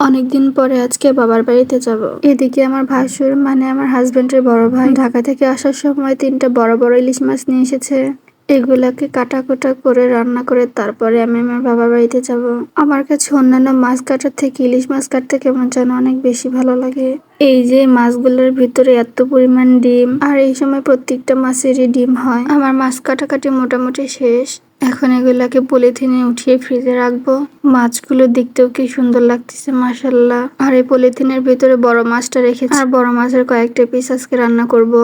অনেকদিন পরে আজকে বাবার বাড়িতে যাব। এদিকে আমার ভাসুর মানে আমার হাজবেন্ডের বড় ভাই, ঢাকা থেকে আসার সময় তিনটা বড় বড় ইলিশ মাছ নিয়ে এসেছে। এগুলাকে কাটা কোটা করে রান্না করে তারপরে আমি আমার বাবার বাড়িতে যাব। আমার কাছে অন্যান্য মাছ কাটার থেকে ইলিশ মাছ কাটতে কেমন যেন অনেক বেশি ভালো লাগে। এই যে মাছগুলোর ভিতরে এত পরিমাণ ডিম, আর এই সময় প্রত্যেকটা মাছেরই ডিম হয়। আমার মাছ কাটাকাটি মোটামুটি শেষ। এখন এগুলাকে পলিথিনে উঠিয়ে ফ্রিজে রাখব। মাছগুলো দেখতেও কি সুন্দর লাগতেছে মাসাল্লাহ আর এই পলিথিনের ভিতরে বড় মাছটা রেখেছি। আর বড় মাছের কয়েকটা পিস আজকে রান্না করব।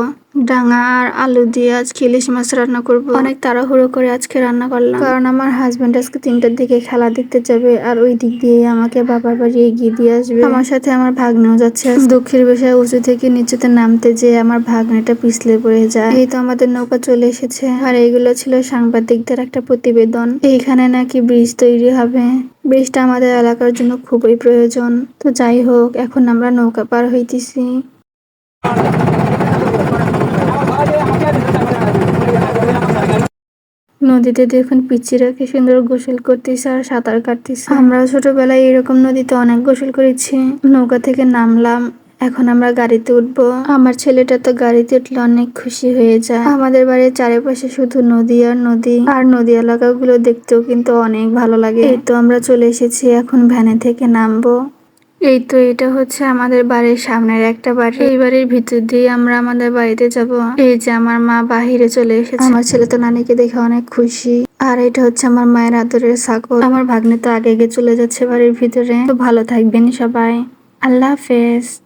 ডাঙা আর আলু দিয়ে আজকে ইলিশ মাছ রান্না করব। অনেক তাড়াহুড়ো করে আজকে রান্না করলাম। কারণ আমার হাজব্যান্ড আজকে তিনটার দিকে খেলা দেখতে যাবে, আর ওই দিক দিয়ে আমাকে বাবার বাড়ি এগিয়ে দিয়ে আসবে। আমার সাথে আমার ভাগ্নেও যাচ্ছে। দুঃখের বিষয় উঁচু থেকে নিচুতে নামতে যে আমার ভাগ্নেটা পিছলে পড়ে যায়। এই তো আমাদের নৌকা চলে এসেছে। আর এইগুলো ছিল সাংবাদিকদের একটা প্রতিবেদন। এইখানে নাকি ব্রিজ তৈরি হবে। ব্রিজটা আমাদের এলাকার জন্য খুবই প্রয়োজন। তো যাই হোক, এখন আমরা নৌকা পার হইতেছি। নদীতে দেখুন পিচ্চিরা কি সুন্দর গোসল করতেছে আর সাঁতার কাটতেছে। আমরা ছোটবেলায় এরকম নদীতে অনেক গোসল করেছি। নৌকা থেকে নামলাম। এখন আমরা গাড়িতে উঠবো। আমার ছেলেটা তো গাড়িতে উঠলে অনেক খুশি হয়ে যায়। আমাদের বাড়ির চারিপাশে শুধু নদী আর নদী। আর নদী এলাকাগুলো দেখতেও কিন্তু অনেক ভালো লাগে। এই তো আমরা চলে এসেছি, এখন ভ্যানে থেকে নামবো। এই তো এটা হচ্ছে আমাদের বাড়ির সামনের একটা বাড়ি। এই বাড়ির ভিতর দিয়ে আমরা আমাদের বাড়িতে যাব। এই যে আমার মা বাহিরে চলে এসেছে। আমার ছেলে তো নানিকে দেখে অনেক খুশি। আর এটা হচ্ছে আমার মায়ের আদরের ছাগল। আমার ভাগ্নে তো আগে আগে চলে যাচ্ছে বাড়ির ভিতরে। তো ভালো থাকবেন সবাই। আল্লাহ হাফেজ।